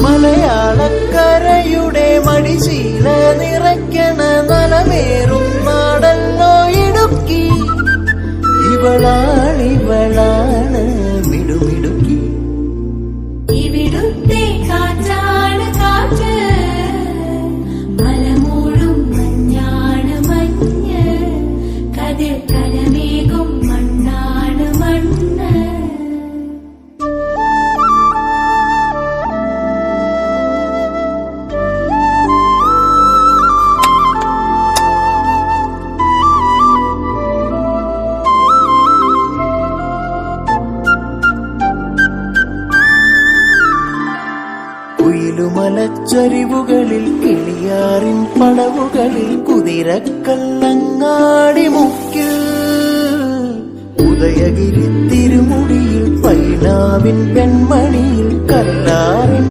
മലയാളക്കരയുടെ മടിശീല നിറയ്ക്കണ നലമേറും നാടല്ലോ ഇടുക്കി. ഇവളാണിവളാണ് മിടുമിടുക്കി. ഇവിടുത്തെ കാറ്റാണ് കാറ്റ്. മലമൂടും മഞ്ഞാണ് മഞ്ഞ്. കതിർ കലമേകും കുയിലുമലച്ചരിവുകളിൽ കിളിയാറിൻ പടവുകളിൽ കുതിരക്കല്ലങ്ങാടി മുക്കിൽ. ഉദയഗിരി തിരുമുടിയിൽ പൈനാവിൻ പെൺമണിയിൽ കല്ലാറിൻ